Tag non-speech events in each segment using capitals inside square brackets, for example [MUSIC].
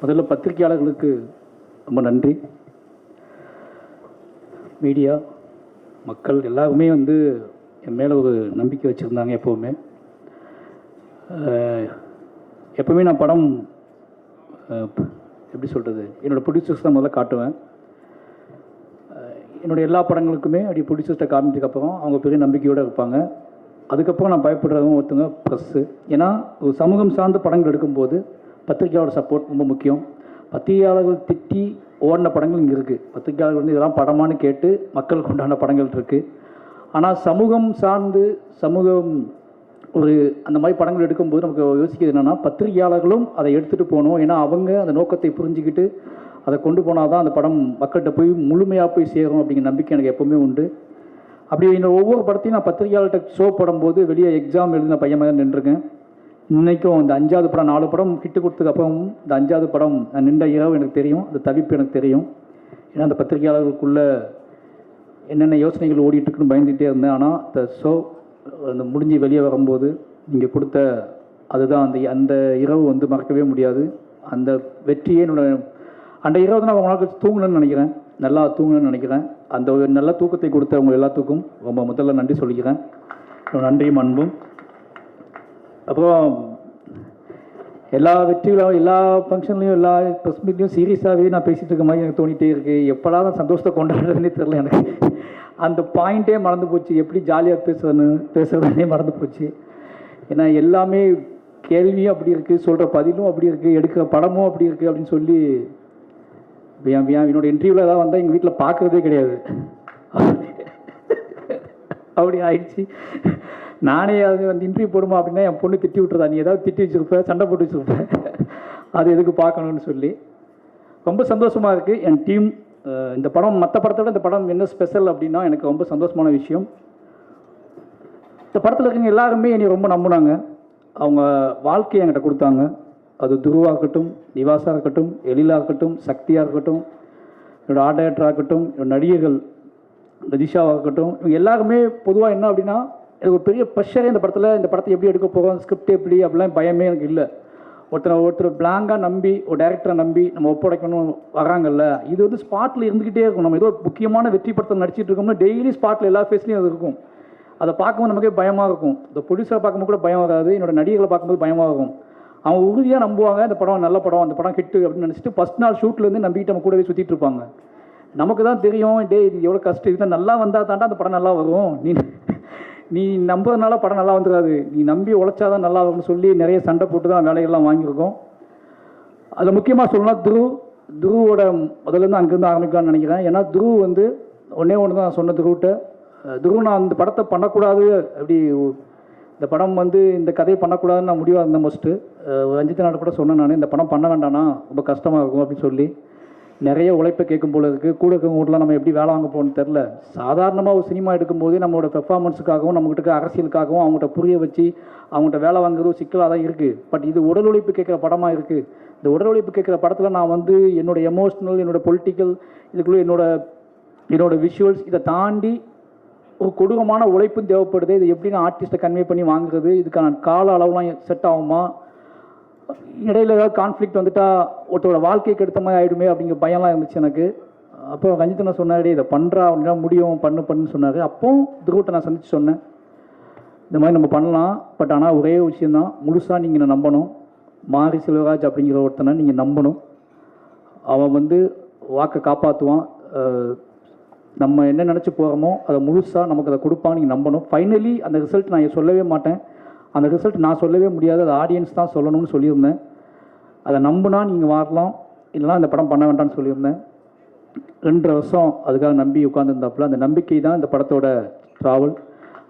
முதல்ல பத்திரிகையாளர்களுக்கு ரொம்ப நன்றி. மீடியா மக்கள் எல்லாருமே வந்து என் மேலே ஒரு நம்பிக்கை வச்சுருந்தாங்க எப்போவுமே. எப்போவுமே நான் படம் எப்படி சொல்கிறது என்னோடய ப்ரொடியூசர்ஸ் தான் முதல்ல காட்டுவேன். என்னோடய என்னுடைய எல்லா படங்களுக்குமே அப்படி ப்ரொடியூசர்ஸ்ட்டை காமிச்சதுக்கப்புறம் அவங்க பெரிய நம்பிக்கையோடு இருப்பாங்க. அதுக்கப்புறம் நான் பயப்படுறவங்க ஒருத்தவங்க ப்ரெஸ்ஸு ஏன்னா ஒரு சமூகம் சார்ந்த படங்கள் எடுக்கும்போது பத்திரிகையாளர் சப்போர்ட் ரொம்ப முக்கியம். பத்திரிகையாளர்கள் திட்டி ஓடின படங்கள் இங்கே இருக்குது பத்திரிகையாளர்கள் வந்து இதெல்லாம் படமான்னு கேட்டு மக்களுக்கு உண்டான படங்கள் இருக்குது ஆனால் சமூகம் சார்ந்து சமூகம் ஒரு அந்த மாதிரி படங்கள் எடுக்கும்போது நமக்கு யோசிக்கிறது என்னென்னா பத்திரிகையாளர்களும் அதை எடுத்துகிட்டு போகணும். ஏன்னா அவங்க அந்த நோக்கத்தை புரிஞ்சுக்கிட்டு அதை கொண்டு போனால் தான் அந்த படம் மக்கள்கிட்ட போய் முழுமையாக போய் சேரும் அப்படிங்கிற நம்பிக்கை எனக்கு எப்போவுமே உண்டு. அப்படி என்னோட ஒவ்வொரு படத்தையும் நான் பத்திரிகையாளர்கிட்ட ஷோ போடும்போது வெளியே எக்ஸாம் எழுதின பையன் மாதிரி நின்றுருக்கேன். இன்றைக்கும் இந்த அஞ்சாவது படம் நாலு படம் ஹிட்டு கொடுத்ததுக்கு இந்த அஞ்சாவது படம் நான் நின்ற இரவு எனக்கு தெரியும் அந்த தவிப்பு எனக்கு தெரியும். ஏன்னா அந்த பத்திரிகையாளர்களுக்குள்ள என்னென்ன யோசனைகள் ஓடிட்டுருக்குன்னு பயந்துகிட்டே இருந்தேன். ஆனால் இந்த ஷோ அந்த முடிஞ்சு வெளியே வரும்போது நீங்கள் கொடுத்த அதுதான் அந்த அந்த இரவு வந்து மறக்கவே முடியாது. அந்த வெற்றியே என்னோட அந்த இரவு தான் நான் உங்களுக்கு தூங்கணும்னு நினைக்கிறேன். நல்லா தூங்கணும்னு நினைக்கிறேன். அந்த ஒரு நல்ல தூக்கத்தை கொடுத்த உங்கள் எல்லாத்துக்கும் ரொம்ப முதல்ல நன்றி சொல்லிக்கிறேன். நன்றியும் அன்பும். அப்புறம் எல்லா வெற்றிகளும் எல்லா ஃபங்க்ஷன்லையும் எல்லா ப்ரெஸ் மீட்லையும் சீரியஸாகவே நான் பேசிகிட்டு இருக்க மாதிரி எனக்கு தோணிகிட்டே இருக்குது எப்படா நான் சந்தோஷத்தை கொண்டாடுறதுன்னே தெரில எனக்கு. அந்த பாயிண்ட்டே மறந்து போச்சு. எப்படி ஜாலியாக பேசுறதுன்னு பேசுறதுனே மறந்து போச்சு. ஏன்னா எல்லாமே கேள்வியும் அப்படி இருக்குது சொல்கிற பதிலும் அப்படி இருக்குது எடுக்கிற படமும் அப்படி இருக்குது அப்படின்னு சொல்லி என் என் என்னோட இன்டர்வியூவில் எதாவது வந்தால் எங்கள் வீட்டில் பார்க்குறதே கிடையாது. அப்படி ஆயிடுச்சு. நானே அது வந்து இன்டர்வியூ போடுமா அப்படின்னா என் பொண்ணு திட்டி விட்டுறதா நீ ஏதாவது திட்டி வச்சுருப்ப சண்டை போட்டு வச்சிருப்ப. அது எதுக்கு பார்க்கணும்னு சொல்லி. ரொம்ப சந்தோஷமாக இருக்குது என் டீம் இந்த படம் மற்ற படத்தை விட இந்த படம் என்ன ஸ்பெஷல் அப்படின்னா எனக்கு ரொம்ப சந்தோஷமான விஷயம். இந்த படத்தில் இருக்கிறவங்க எல்லாருமே என்னை ரொம்ப நம்பினாங்க. அவங்க வாழ்க்கையை என்கிட்ட கொடுத்தாங்க. அது துருவா இருக்கட்டும் நிவாசாக இருக்கட்டும் எழிலாக இருக்கட்டும் சக்தியாக இருக்கட்டும் என்னோட ஆர்ட் இருக்கட்டும் என்னோடய நடிகர்கள் ரஜிஷாவாக இருக்கட்டும் இவங்க எல்லாருமே பொதுவாக என்ன அப்படின்னா எனக்கு ஒரு பெரிய ப்ரெஷரே இந்த படத்தில் இந்த படத்தை எப்படி எடுக்க போகிறோம் ஸ்கிரிப்ட் எப்படி அப்படிலாம் பயமே எனக்கு இல்லை. ஒருத்தரை ஒருத்தர் பிளாங்காக நம்பி ஒரு டேரக்டரை நம்பி நம்ம ஒப்படைக்கணும் வராங்கல்ல இது வந்து ஸ்பாட்டில் இருந்துக்கிட்டே இருக்கும். நம்ம ஏதோ ஒரு முக்கியமான வெற்றி படத்தை நடிச்சிட்டு இருக்கோம்னா டெய்லி ஸ்பாட்டில் எல்லா ஃபேஸ்லையும் அது இருக்கும். அதை பார்க்கும்போது நமக்கே பயமாக இருக்கும். இந்த ப்ரொடியூசரை பார்க்கும்போது கூட பயம் வராது என்னோட நடிகர்களை பார்க்கும்போது பயமாக இருக்கும். அவங்க உறுதியாக நம்புவாங்க இந்த படம் நல்ல படம் அந்த படம் ஹிட்டு அப்படின்னு நினச்சிட்டு ஃபஸ்ட் நாள் ஷூட்லேருந்து நம்பிக்கிட்டு நம்ம கூடவே சுற்றிட்டு இருப்பாங்க. நமக்கு தான் தெரியும் டே இது எவ்வளோ கஷ்டம் இது நல்லா வந்தால் தாண்டா அந்த படம் நல்லா வரும். நீ நீ நம்புறதுனால படம் நல்லா வந்துடாது நீ நம்பி உழைச்சாதான் நல்லா வரும்னு சொல்லி நிறைய சண்டை போட்டு தான் வேலைகள்லாம் வாங்கியிருக்கோம். அதில் முக்கியமாக சொல்லலாம் துரு துருவோட முதல்லேருந்து அங்கேருந்து ஆரம்பிக்கலாம்னு நினைக்கிறேன். ஏன்னா துரு வந்து ஒன்றே ஒன்று தான் நான் சொன்ன துருவிட்ட. அஹ் துரு நான் அந்த படத்தை பண்ணக்கூடாது அப்படி இந்த படம் வந்து இந்த கதையை பண்ணக்கூடாதுன்னு நான் முடிவாக இருந்தேன் ஃபஸ்ட்டு ரஞ்சித் நாடு கூட சொன்னேன் நான் இந்த படம் பண்ண வேண்டாம்னா ரொம்ப கஷ்டமாக இருக்கும் அப்படின்னு சொல்லி. நிறைய உழைப்பை கேட்கும் போல இருக்குது கூட இருக்கவங்கலாம் நம்ம எப்படி வேலை வாங்க போகணும்னு தெரில சாதாரணமாக ஒரு சினிமா எடுக்கும்போது நம்மளோட பெர்ஃபார்மன்ஸுக்காகவும் நம்மகிட்ட இருக்க அரசியலுக்காகவும் அவங்கள்ட்ட புரிய வச்சு அவங்கள்ட்ட வேலை வாங்குறது சிக்கலாக தான் இருக்குது பட் இது உடல் உழைப்பு கேட்குற படமாக இருக்குது இந்த உடல் உழைப்பு கேட்குற படத்தில் நான் வந்து என்னோட எமோஷ்னல் என்னோட பொலிட்டிக்கல் இதுக்குள்ளே என்னோட என்னோட விஷுவல்ஸ் இதை தாண்டி ஒரு கொடூரமான உழைப்பும் தேவைப்படுது. இதை எப்படி நான் ஆர்டிஸ்ட்டை கன்வே பண்ணி வாங்குறது? இதுக்கான கால அளவுலாம் செட் ஆகுமா? இடையில ஏதாவது கான்ஃப்ளிக்ட் வந்துட்டா ஒருத்தரோட வாழ்க்கைக்கு எடுத்த மாதிரி ஆகிடுமே அப்படிங்கிற பயம்லாம் இருந்துச்சு எனக்கு. அப்போ ரஞ்சித் நான் சொன்னாரு இதை பண்ணுறா அப்படின்னா முடியும் பண்ணு பண்ணுன்னு சொன்னார். அப்போ துருவத்தை நான் சந்திச்சு சொன்னேன். இந்த மாதிரி நம்ம பண்ணலாம் பட் ஆனால் ஒரே விஷயந்தான் முழுசாக நீங்கள் என்னை நம்பணும். மாரி செல்வராஜ் அப்படிங்கிற ஒருத்தனை நீங்கள் நம்பணும். அவன் வந்து வாக்கை காப்பாற்றுவான் நம்ம என்ன நினச்சி போகிறோமோ அதை முழுசாக நமக்கு அதை கொடுப்பான்னு நீங்கள் நம்பணும். ஃபைனலி அந்த ரிசல்ட் நான் சொல்லவே மாட்டேன். அந்த ரிசல்ட் நான் சொல்லவே முடியாது. அது ஆடியன்ஸ் தான் சொல்லணும்னு சொல்லியிருந்தேன். அதை நம்புனா நீங்கள் வரலாம். இல்லைனா அந்த படம் பண்ண வேண்டாம்னு சொல்லியிருந்தேன். ரெண்டரை வருஷம் அதுக்காக நம்பி உட்காந்துருந்தாப்புல அந்த நம்பிக்கை தான் இந்த படத்தோட ட்ராவல்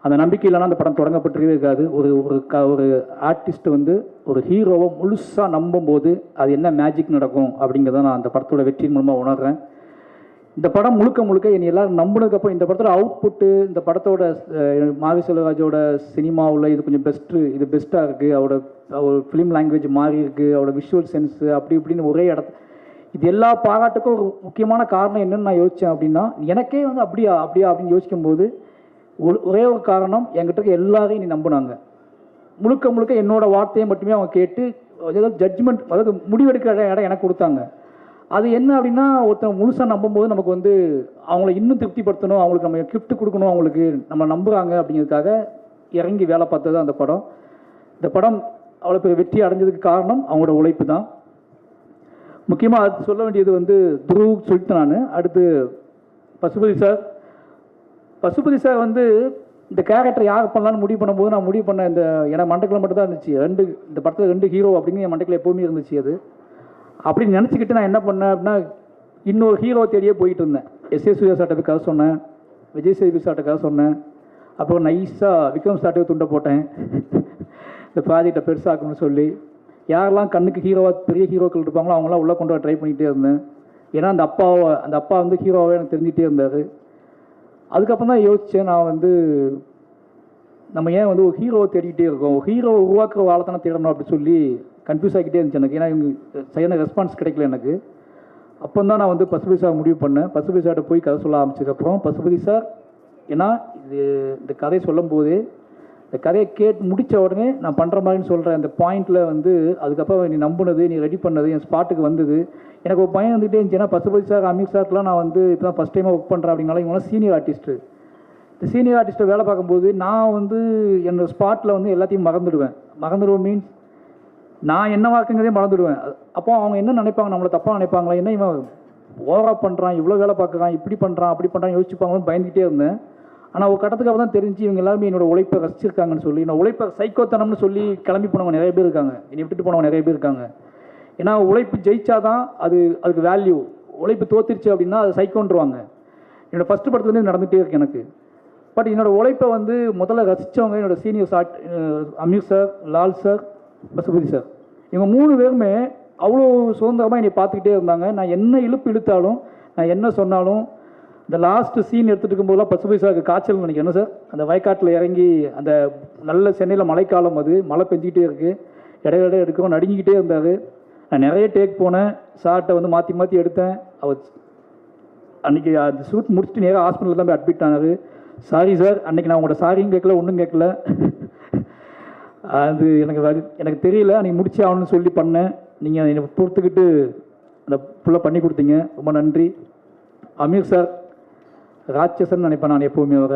அந்த நம்பிக்கை இல்லைனா அந்த படம் தொடங்கப்பட்டிருக்கவே இருக்காது. ஒரு ஒரு க ஒரு ஆர்டிஸ்ட் வந்து ஒரு ஹீரோவை முழுசாக நம்பும்போது அது என்ன மேஜிக் நடக்கும் அப்படிங்கிறத நான் அந்த படத்தோட வெற்றியின் மூலமாக உணர்கிறேன் இந்த படம் முழுக்க முழுக்க என்னை எல்லாரும் நம்பினதுக்கப்புறம் இந்த படத்தோட அவுட்புட்டு இந்த படத்தோட மாவி செல்வராஜோட சினிமாவில் இது கொஞ்சம் பெஸ்ட்டு இது பெஸ்ட்டாக இருக்குது அவரோட அவர் ஃபிலிம் லாங்குவேஜ் மாறி இருக்குது அவரோட விஷுவல் சென்ஸு அப்படி இப்படின்னு ஒரே இடத்து இது எல்லா பாராட்டுக்கும் ஒரு முக்கியமான காரணம் என்னென்னு நான் யோசித்தேன் அப்படின்னா எனக்கே வந்து அப்படியா அப்படியா அப்படின்னு யோசிக்கும்போது ஒரு ஒரே ஒரு காரணம் என்கிட்ட இருக்க எல்லாரையும் நீ நம்பினாங்க. முழுக்க முழுக்க என்னோட வார்த்தையை மட்டுமே அவங்க கேட்டு ஏதாவது ஜட்ஜ்மெண்ட் அதாவது முடிவெடுக்கிற இடம் எனக்கு கொடுத்தாங்க. அது என்ன அப்படின்னா ஒருத்தன் முழுசாக நம்பும்போது நமக்கு வந்து அவங்கள இன்னும் திருப்திப்படுத்தணும் அவங்களுக்கு நம்ம கிஃப்ட் கொடுக்கணும் அவங்களுக்கு நம்ம நம்புகிறாங்க அப்படிங்கிறதுக்காக இறங்கி வேலை பார்த்தது அந்த படம். இந்த படம் அவ்வளோ பெரிய வெற்றி அடைஞ்சதுக்கு காரணம் அவங்களோட உழைப்பு தான். முக்கியமாக அது சொல்ல வேண்டியது வந்து துருவ் சொல்லிட்டு நான். அடுத்து பசுபதி சார். பசுபதி சார் வந்து இந்த கேரக்டர் யார் பண்ணலான்னு முடிவு பண்ணும்போது நான் முடிவு பண்ண இந்த ஏன்னா மண்டக்கில் மட்டும் தான் இருந்துச்சு. ரெண்டு இந்த படத்தில் ரெண்டு ஹீரோ அப்படின்னு என் மண்டக்கில் எப்போவுமே இருந்துச்சு அது. அப்படின்னு நினச்சிக்கிட்டு நான் என்ன பண்ணேன் அப்படின்னா இன்னொரு ஹீரோ தேடியே போயிட்டு இருந்தேன் எஸ் எஸ் சூர்யா சார்ட்ட கதை சொன்னேன். விஜய் சேவி சார்ட்ட கதை சொன்னேன். அப்புறம் நைஸாக விக்ரம் சார்ட்டே துண்டை போட்டேன். இந்த ப்ராஜெக்டை பெருசாக்கணும்னு சொல்லி. யாரெல்லாம் கண்ணுக்கு ஹீரோவாக பெரிய ஹீரோக்கள் இருப்பாங்களோ அவங்களாம் உள்ளே கொண்டு வர ட்ரை பண்ணிகிட்டே இருந்தேன். ஏன்னா அந்த அப்பாவை அந்த அப்பா வந்து ஹீரோவாகவே எனக்கு தெரிஞ்சிட்டே இருந்தார். அதுக்கப்புறம் தான் யோசித்தேன் நான் வந்து நம்ம ஏன் வந்து ஒரு ஹீரோவை தேடிக்கிட்டே இருக்கோம்? ஹீரோ உருவாக்குற வாழை தேடணும் அப்படி சொல்லி கன்ஃபியூஸ் ஆகிக்கிட்டே இருந்துச்சு எனக்கு. ஏன்னா இவங்க சரியான ரெஸ்பான்ஸ் கிடைக்கல எனக்கு. அப்போ தான் நான் வந்து பசுபதி சார் முடிவு பண்ணேன். பசுபதி சார்கிட்ட போய் கதை சொல்ல ஆரம்பிச்சதுக்கப்புறம் பசுபதி சார் ஏன்னா இது இந்த கதையை சொல்லும் போது இந்த கதையை கேட்டு முடித்த உடனே நான் பண்ணுற மாதிரின்னு சொல்கிறேன் அந்த பாயிண்டில் வந்து அதுக்கப்புறம் நீ நம்புனது நீ ரெடி பண்ணது என் ஸ்பாட்டுக்கு வந்தது. எனக்கு ஒரு பையன் வந்துகிட்டே இருந்துச்சு. ஏன்னா பசுபதி சார் அமித் சார்லாம் நான் வந்து இப்போ தான் ஃபஸ்ட் டைமாக ஒர்க் பண்ணுறேன் அப்படின்னால இவங்களாம் சீனியர் ஆர்டிஸ்ட்டு இந்த சீனியர் ஆர்டிஸ்ட்டை வேலை பார்க்கும்போது நான் வந்து என்னோடய ஸ்பாட்டில் வந்து எல்லாத்தையும் மறந்துடுவேன். மறந்துடுவோம் மீன்ஸ் நான் என்னவா இருக்குங்கிறதே மறந்துடுவேன். அப்போ அவங்க என்ன நினைப்பாங்க? நம்மளை தப்பாக நினைப்பாங்களா? என்ன இவன் ஓவராக பண்ணுறான் இவ்வளோ வேலை பார்க்குறான் இப்படி பண்ணுறான் அப்படி பண்ணுறான் யோசிச்சுப்பாங்கன்னு பயந்துகிட்டே இருந்தேன். ஆனால் ஒரு கட்டத்துக்கு அப்புறம் தான் தெரிஞ்சு இவங்க எல்லாருமே என்னோட உழைப்பை ரசிச்சிருக்காங்கன்னு சொல்லி நான் உழைப்பை சைக்கோத்தனம்னு சொல்லி கிளம்பி போனவங்க நிறைய பேர் இருக்காங்க. என்னை விட்டுட்டு போனவங்க நிறைய பேர் இருக்காங்க. ஏன்னா உழைப்பு ஜெயிச்சாதான் அது அதுக்கு வேல்யூ உழைப்பு தோத்துருச்சு அப்படின்னா அது சைக்கோன்றுவாங்க. என்னோடய ஃபஸ்ட்டு படத்துலேருந்து நடந்துகிட்டே இருக்கு எனக்கு. பட் என்னோடய உழைப்பை வந்து முதல்ல ரசித்தவங்க என்னோடய senior chat Ameer sir Lal sir Pasupathy sir. இவங்க மூணு பேருமே அவ்வளோ சுதந்திரமாக என்னை பார்த்துக்கிட்டே இருந்தாங்க. நான் என்ன இழுப்பு இழுத்தாலும் நான் என்ன சொன்னாலும் இந்த லாஸ்ட்டு சீன் எடுத்துகிட்டு இருக்கும்போதெல்லாம் பசுபதி சாருக்கு காய்ச்சல் நினைக்கணும் சார்? அந்த வயக்காட்டில் இறங்கி அந்த நல்ல சென்னையில் மழைக்காலம் அது மழை பெஞ்சிக்கிட்டே இருக்குது இடையிட எடுக்கிறோம் நடுங்கிக்கிட்டே இருந்தார். நான் நிறைய டேக் போனேன். சார்ட்டை வந்து மாற்றி மாற்றி எடுத்தேன். அவர் அன்றைக்கி அந்த ஷூட் முடிச்சுட்டு நேராக ஹாஸ்பிட்டலில் தான் போய் அட்மிட் ஆனார். சாரி சார் அன்றைக்கி நான் உங்களோட சாரியும் கேட்கல ஒன்றும் கேட்கல. அது எனக்கு எனக்கு தெரியல. நீங்கள் முடிச்சு ஆகணும்னு சொல்லி பண்ணேன் நீங்கள் என்னை பொறுத்துக்கிட்டு அந்த ஃபுல்லாக பண்ணி கொடுத்தீங்க. ரொம்ப நன்றி. அமீர் சார் ராட்சசன் நினைப்பேன் நான் எப்போவுமே வர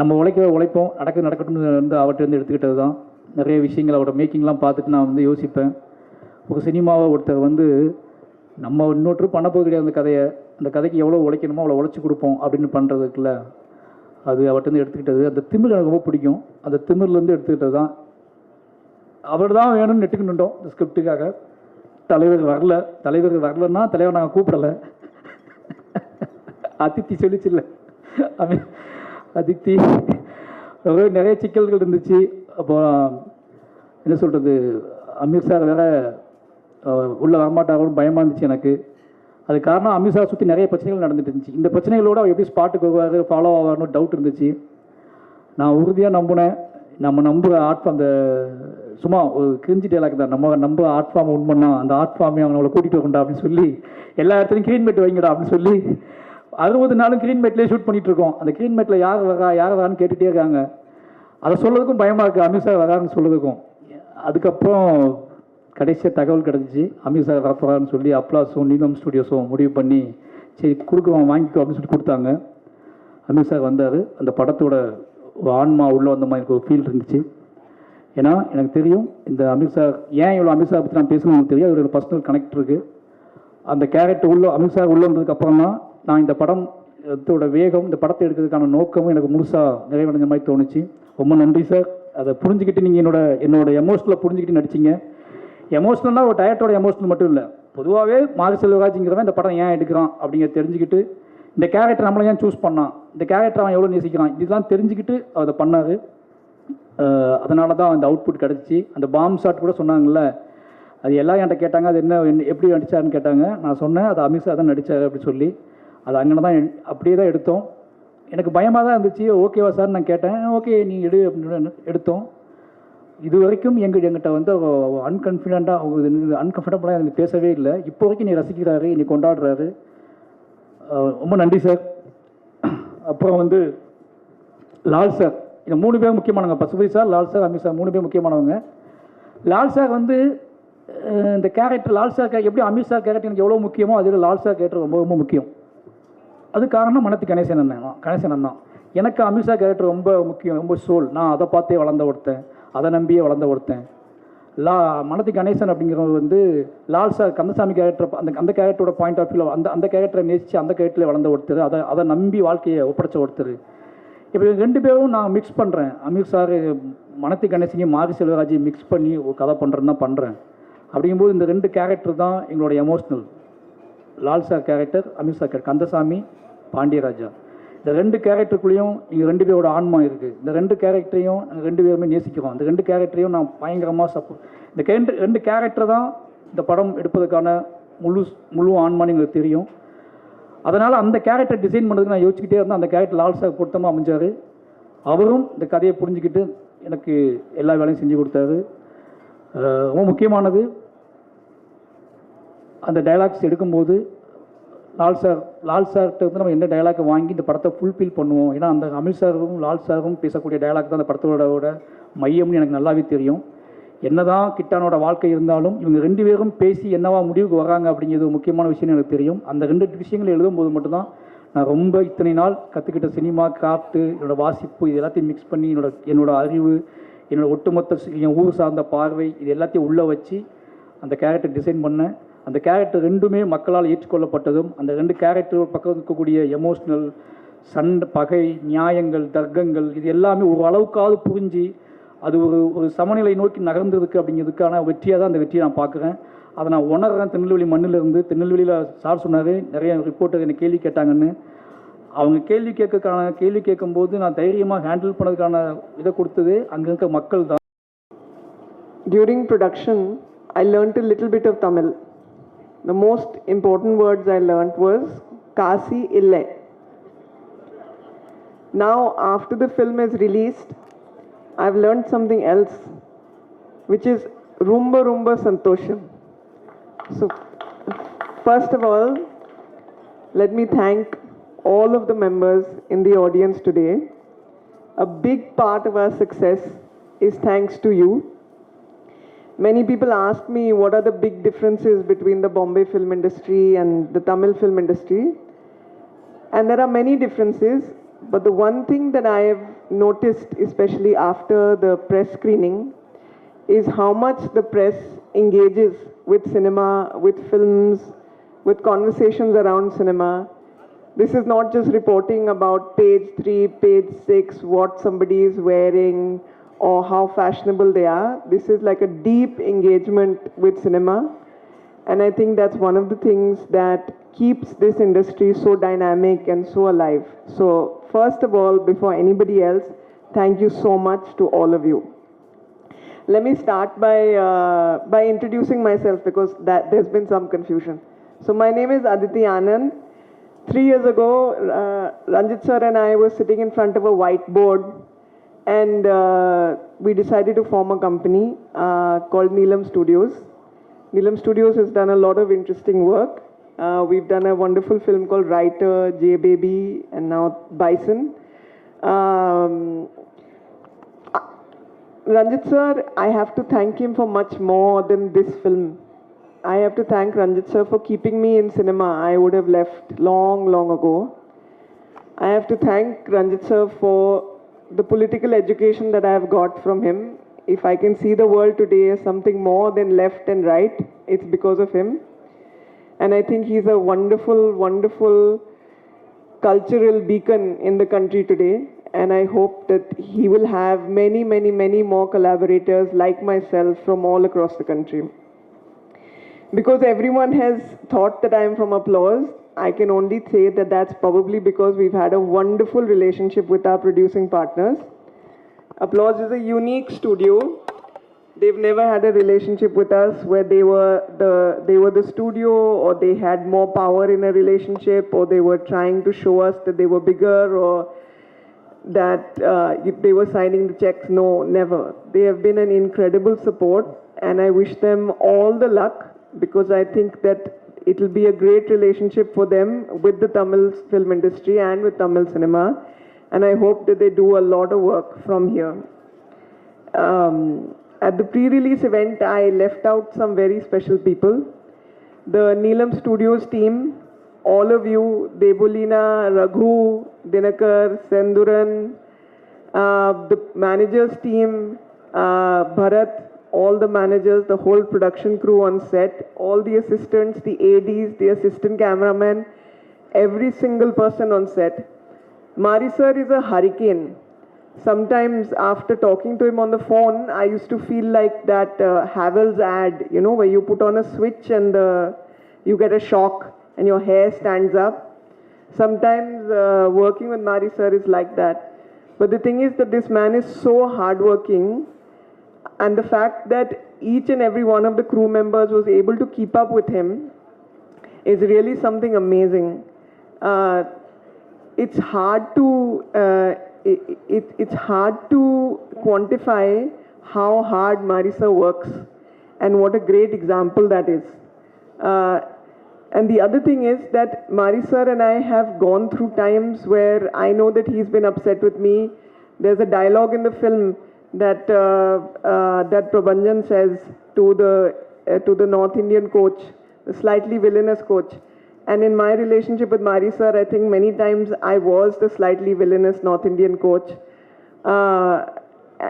நம்ம உழைக்க உழைப்போம். நடக்க நடக்கட்டும்னு வந்து அவர்கிட்ட இருந்து எடுத்துக்கிட்டது தான். நிறைய விஷயங்கள் அவரோட மேக்கிங்லாம் பார்த்துட்டு நான் வந்து யோசிப்பேன். ஒரு சினிமாவை ஒருத்தர் வந்து நம்ம இன்னொருத்தர் பண்ண போக கிடையாது அந்த கதையை. அந்த கதைக்கு எவ்வளோ உழைக்கணுமோ அவ்வளோ உழைச்சி கொடுப்போம் அப்படின்னு பண்ணுறதுக்குள்ள அது அவர்கிட்ட இருந்து எடுத்துக்கிட்டது. அந்த திமிர் எனக்கு ரொம்ப பிடிக்கும். அந்த திமிர்லேருந்து எடுத்துக்கிட்டது தான். அவர் தான் வேணும்னு நெட்டுக்கு நின்றோம் இந்த ஸ்கிரிப்டுக்காக. தலைவர் வரல. தலைவர் வரலன்னா தலைவர் நாங்கள் கூப்பிடலை. அதித்தி சொல்லிச்சில்ல. அதித்தி. ரொம்ப நிறைய சிக்கல்கள் இருந்துச்சு. அப்போ என்ன சொல்கிறது அமீர் சார் வேற உள்ளே உள்ள வரமாட்டாரோன்னு பயமாக இருந்துச்சு எனக்கு. அது காரணம் அமித்ஷா சுற்றி நிறைய பிரச்சனைகள் நடந்துட்டு இருந்துச்சு. இந்த பிரச்சனைகளோட அவர் எப்படி ஸ்பாட்டுக்கு வருவார் ஃபாலோ ஆவார்னு டவுட் இருந்துச்சு. நான் உறுதியாக நம்பினேன். நம்ம நம்புகிற ஆர்ட் அந்த சும்மா ஒரு கிரிஞ்சி டேலாக் தான். நம்ம நம்ப ஆர்ட் ஃபார்ம் உண்மைன்னா அந்த ஆர்ட் ஃபார்மே அவங்கள கூட்டிகிட்டு வரண்டா அப்படின்னு சொல்லி எல்லா இடத்துலையும் க்ளீன் மேட் வைங்கடா அப்படின்னு சொல்லி அறுபது நாளும் க்ளீன் மேட்லேயே ஷூட் பண்ணிகிட்டு இருக்கோம். அந்த க்ளீன் மேட்டில் யார் வரா யார் வரான்னு கேட்டுகிட்டே இருக்காங்க. அதை சொல்றதுக்கும் பயமாக இருக்குது அமித்ஷா வரான்னு சொல்கிறதுக்கும் அதுக்கப்புறம் கடைசியாக தகவல் கிடச்சிச்சு. அமீர் சார் வரப்போறாருன்னு சொல்லி அப்ளாஸும் நீலம் ஸ்டுடியோஸும் முடிவு பண்ணி சரி கொடுக்குவோம் வாங்கிக்கோ அப்படின்னு சொல்லி கொடுத்தாங்க. அமீர் சார் வந்தார். அந்த படத்தோட ஆன்மா உள்ளே வந்த மாதிரி எனக்கு ஒரு ஃபீல் இருந்துச்சு. ஏன்னா எனக்கு தெரியும் இந்த அமித் சார் ஏன் இவ்வளோ அமித்ஷா சார் பற்றி நான் பேசணும்னு தெரியும் அவரோட பர்சனல் கனெக்ட் இருக்குது அந்த கேரக்டர் உள்ள அமித் சார் உள்ளே வந்ததுக்கப்புறம் தான் நான் இந்த படம் இதோட வேகம் இந்த படத்தை எடுக்கிறதுக்கான நோக்கமும் எனக்கு முழுசாக நிறைவடைஞ்ச மாதிரி தோணுச்சு. ரொம்ப நன்றி சார். அதை புரிஞ்சுக்கிட்டு நீங்கள் என்னோட என்னோட எமோஷனில் புரிஞ்சுக்கிட்டு நடிச்சிங்க. எமோஷனல்னா ஒரு டயட்டோட எமோஷனல் மட்டும் இல்லை. பொதுவாகவே மாரி செல்வராஜ்ங்கிறவன் இந்த படம் ஏன் எடுக்கிறான் அப்படிங்கிறத தெரிஞ்சுக்கிட்டு இந்த கேரக்டர் நம்மளை ஏன் சூஸ் பண்ணான்? இந்த கேரக்டர் அவன் எவ்வளோ நேசிக்கிறான்? இதெல்லாம் தெரிஞ்சுக்கிட்டு அதை பண்ணார். அதனால தான் அந்த அவுட்புட் கிடச்சி அந்த பாம் ஷாட் கூட சொன்னாங்கல்ல அது எல்லாம் என்கிட்ட கேட்டாங்க அது என்ன எப்படி நடிச்சாருன்னு கேட்டாங்க. நான் சொன்னேன் அது அமித்ஷா தான் நடித்தார் அப்படி சொல்லி. அது அங்கே தான் அப்படியே தான் எடுத்தோம். எனக்கு பயமாக தான் இருந்துச்சு. ஓகேவா சார் நான் கேட்டேன். ஓகே நீ எடு அப்படின்னு எடுத்தோம். இது வரைக்கும் எங்கள் எங்கிட்ட வந்து அன்கான்ஃபிடண்ட்டாக அன்கம்ஃபர்டபுளாக எனக்கு பேசவே இல்லை. இப்போ வரைக்கும் நீ ரசிக்கிறாரு நீ கொண்டாடுறாரு. ரொம்ப நன்றி சார் அப்புறம் வந்து லால் சார் இந்த மூணு பேர் முக்கியமானவங்க. Pasupathy sir Lal sir Amit sir மூணு பேர் முக்கியமானவங்க. லால் சார் வந்து இந்த கேரக்டர் லால் சார் கே- எப்படி அமித் சார் கேரக்டர் எனக்கு எவ்வளோ முக்கியமோ அதில் லால் சார் கேரக்டர் ரொம்ப ரொம்ப முக்கியம். அது காரணம் மனத்து கணேசன் அண்ணன் தான். கணேசன் தான். எனக்கு அமித்ஷா கேரக்டர் ரொம்ப முக்கியம் ரொம்ப சோல் நான் அதை பார்த்தே வளர்ந்த ஒருத்தன். அதை நம்பியே வளர்ந்த ஒருத்தன். லா மனதி கணேசன் அப்படிங்கிறவங்க வந்து லால் சார் கந்தசாமி கேரக்டர் அந்த அந்த கேரக்டரோட பாயிண்ட் ஆஃப் வியூவில் அந்த அந்த கேரக்டரை நேசித்து அந்த கேரக்டரில் வளர்ந்த ஒருத்தர். அதை அதை நம்பி வாழ்க்கையை ஒப்படைச்ச ஒருத்தர். இப்போ ரெண்டு பேரும் நான் மிக்ஸ் பண்ணுறேன் அமீர் சார் மனத்தி கணேசனையும் மாரி செல்வராஜையும் மிக்ஸ் பண்ணி ஒரு கதை பண்ணுறேன்னு தான் பண்ணுறேன் அப்படிங்கும்போது இந்த ரெண்டு கேரக்டர் தான் எங்களோட emotional Lal sir character Ameer sir character Kandasamy Pandiyaraja. இந்த ரெண்டு கேரக்டருக்குள்ளேயும் இங்கே ரெண்டு பேரோட ஆன்மா இருக்குது இந்த ரெண்டு கேரக்டரையும் நாங்கள் ரெண்டு பேருமே நேசிக்கிறோம். இந்த ரெண்டு கேரக்டரையும் நான் பயங்கரமாக சப்போர்ட் இந்த கேரக்டர் ரெண்டு கேரக்டர் தான் இந்த படம் எடுப்பதற்கான முழு முழு ஆன்மான்னு எங்களுக்கு தெரியும். அதனால் அந்த கேரக்டர் டிசைன் பண்ணுறதுக்கு நான் யோசிச்சுக்கிட்டே இருந்தேன். அந்த கேரக்டர் லால் சார் பொருத்தமாக அமைஞ்சார். அவரும் இந்த கதையை புரிஞ்சுக்கிட்டு எனக்கு எல்லா வேலையும் செஞ்சு கொடுத்தாரு. ரொம்ப முக்கியமானது அந்த டைலாக்ஸ் எடுக்கும்போது லால் சார் லால் சார்கிட்ட வந்து நம்ம என்ன டைலாக் வாங்கி இந்த படத்தை ஃபுல்ஃபில் பண்ணுவோம்? ஏன்னா அந்த அமித் சாரும் லால் சாரும் பேசக்கூடிய டைலாக் தான் அந்த படத்தோட மையம்னு எனக்கு நல்லாவே தெரியும். என்னதான் கிட்டானோட வாழ்க்கை இருந்தாலும் இவங்க ரெண்டு பேரும் பேசி என்னவா முடிவுக்கு வராங்க அப்படிங்கிறது முக்கியமான விஷயம்னு எனக்கு தெரியும். அந்த ரெண்டு விஷயங்களை எழுதும்போது மட்டும்தான் நான் ரொம்ப இத்தனை நாள் கற்றுக்கிட்ட சினிமா கிராஃப்ட்டு என்னோட வாசிப்பு இது எல்லாத்தையும் மிக்ஸ் பண்ணி என்னோட என்னோட அறிவு என்னோடய ஒட்டுமொத்த என் ஊர் சார்ந்த பார்வை இது எல்லாத்தையும் உள்ளே வச்சு அந்த கேரக்டர் டிசைன் பண்ணேன். அந்த கேரக்டர் ரெண்டுமே மக்களால் ஏற்றுக்கொள்ளப்பட்டதும் அந்த ரெண்டு கேரக்டர் பக்கம் இருக்கக்கூடிய எமோஷ்னல் சண்டை பகை நியாயங்கள் தர்க்கங்கள் இது எல்லாமே ஒரு அளவுக்காவது புரிஞ்சு அது ஒரு ஒரு சமநிலை நோக்கி நகர்ந்ததுக்கு அப்படிங்கிறதுக்கான வெற்றியாக தான் அந்த வெற்றியை நான் பார்க்குறேன். அதை நான் உணர்கிறேன் திருநெல்வேலி மண்ணிலிருந்து திருநெல்வேலியில் சார் சொன்னார் நிறைய ரிப்போர்ட்டர் என்னை கேள்வி கேட்டாங்கன்னு. அவங்க கேள்வி கேட்கக்கான கேள்வி கேட்கும்போது நான் தைரியமாக ஹேண்டில் பண்ணதுக்கான இதை கொடுத்தது அங்கே இருக்க மக்கள் தான் during production I learn to little bit of Tamil The most important words I learnt was Kasi Ille. Now, after the film is released, I've learnt something else, which is Rumba Rumba Santosham. So, first of all, let me thank all of the members in the audience today. A big part of our success is thanks to you. Many people ask me what are the big differences between the Bombay film industry and the Tamil film industry. And there are many differences, but the one thing that I have noticed, especially after the press screening, is how much the press engages with cinema, with films, with conversations around cinema. This is not just reporting about page three, page six, what somebody is wearing or how fashionable they are. This is like a deep engagement with cinema. And I think that's one of the things that keeps this industry so dynamic and so alive. So, first of all, before anybody else, thank you so much to all of you. Let me start by, uh, by introducing myself because that, there's been some confusion. So, my name is Aditi Anand. Three years ago, uh, Ranjit sir and I were sitting in front of a whiteboard and uh, we decided to form a company uh, called Neelam Studios. Neelam Studios has done a lot of interesting work. Uh, we've done a wonderful film called Writer, J Baby, and now Bison. Um, Ranjit sir, I have to thank him for much more than this film. I have to thank Ranjit sir for keeping me in cinema. I would have left long, long ago. I have to thank Ranjit sir for the political education that I have got from him. If I can see the world today as something more than left and right, it's because of him. And I think he's a wonderful, wonderful cultural beacon in the country today. And I hope that he will have many, many, many more collaborators like myself from all across the country. Because everyone has thought that I am from Applause, I can only say that that's probably because we've had a wonderful relationship with our producing partners. Applause is a unique studio. They've never had a relationship with us where they were the they were the studio or they had more power in a relationship or they were trying to show us that they were bigger or that uh, they were signing the checks. No, never. They have been an incredible support, and I wish them all the luck because I think that it will be a great relationship for them with the Tamil film industry and with Tamil cinema. And I hope that they do a lot of work from here. Um, at the pre-release event, I left out some very special people. The Neelam Studios team, all of you, Debolina, Raghu, Dinakar, Senduran, uh, the managers team, uh, Bharat, all the managers, the whole production crew on set, all the assistants, the ADs, the assistant cameramen, every single person on set. Mari sir is a hurricane. Sometimes after talking to him on the phone, I used to feel like that uh, Havells ad, you know, where you put on a switch and uh, you get a shock and your hair stands up. Sometimes uh, working with Mari sir is like that. But the thing is that this man is so hardworking, and the fact that each and every one of the crew members was able to keep up with him is really something amazing. Uh, it's hard to uh, it, it, it's hard to quantify how hard Marisa works and what a great example that is. Uh, and the other thing is that Marisa and I have gone through times where I know that he's been upset with me. There's a dialogue in the film that uh, uh, that Prabhanjan says to the uh, to the North Indian coach, the slightly villainous coach. And in my relationship with Mari sir, I think many times I was the slightly villainous North Indian coach. Uh,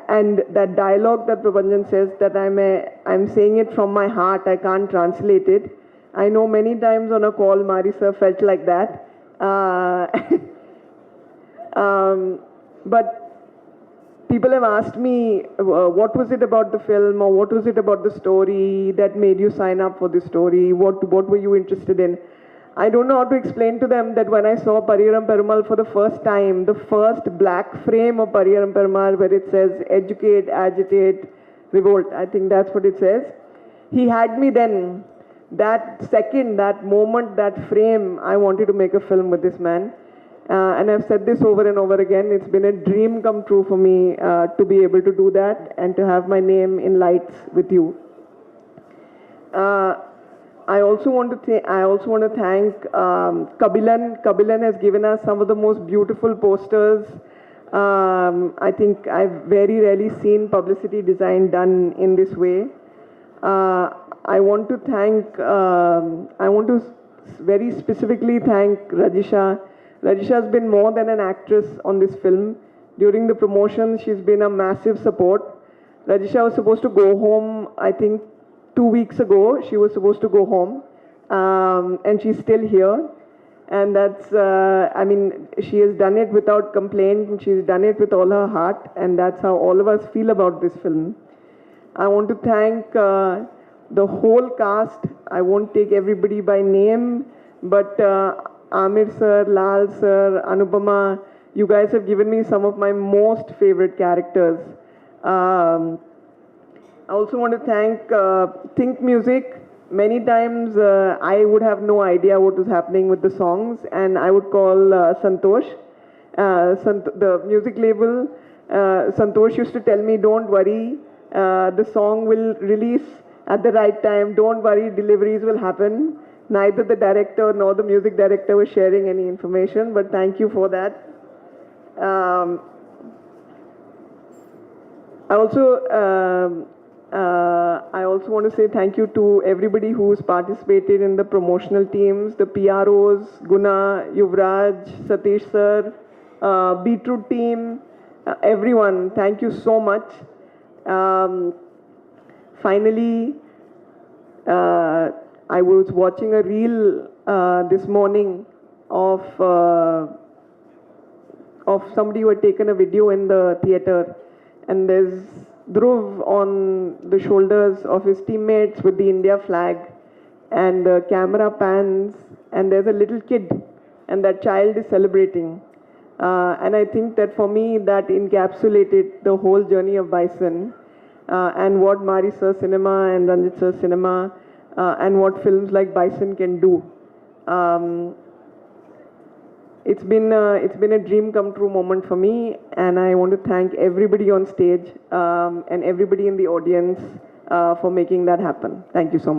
and that dialogue that Prabhanjan says that I'm a, I'm saying it from my heart, I can't translate it. I know many times on a call, Mari sir felt like that. Uh, [LAUGHS] um, but people have asked me uh, what was it about the film or what was it about the story that made you sign up for the story? What what were you interested in? I don't know how to explain to them that when i saw pariyaram perumal for the first time the first black frame of pariyaram perumal where it says educate agitate revolt i think that's what it says. He had me then. That second that moment that frame i wanted to make a film with this man uh, and I've said this over and over again. It's been a dream come true for me uh, to be able to do that and to have my name in lights with you. Uh, I also want to th- I also want to thank um, Kabilan. Kabilan has given us some of the most beautiful posters. Um, I think I've very rarely seen publicity design done in this way. Uh, I want to thank. Um, I want to very specifically thank Rajisha. Rajisha has been more than an actress on this film. During the promotion, she's been a massive support. Rajisha was supposed to go home, I think, two weeks ago. She was supposed to go home, um, and she's still here. And that's, uh, I mean, she has done it without complaint, and she's done it with all her heart, and that's how all of us feel about this film. I want to thank uh, the whole cast. I won't take everybody by name, but uh, Amir sir, Lal sir, Anupama, you guys have given me some of my most favorite characters. Um, I also want to thank uh, Think Music. Many times uh, I would have no idea what was happening with the songs, and I would call uh, Santosh, uh, Sant- the music label. Uh, Santosh used to tell me, "Don't worry, uh, the song will release at the right time. Don't worry, deliveries will happen." Neither the director nor the music director was sharing any information, but thank you for that. Um, I also um, uh, I also want to say thank you to everybody who's participated in the promotional teams, the PROs, Guna, Yuvraj, Satish sir, uh, Beetroot team, uh, everyone. Thank you so much. Um, finally, uh, I was watching a reel uh, this morning of. Uh, of somebody who had taken a video in the theater, and there's Dhruv on the shoulders of his teammates with the India flag, and the camera pans, and there's a little kid, and that child is celebrating. Uh, and I think that for me, that encapsulated the whole journey of Bison uh, and what Mari Sir Cinema and Ranjit Sir Cinema uh, and what films like Bison can do. Um, it's been uh, it's been a dream come true moment for me, and I want to thank everybody on stage um, and everybody in the audience uh, for making that happen. Thank you so much.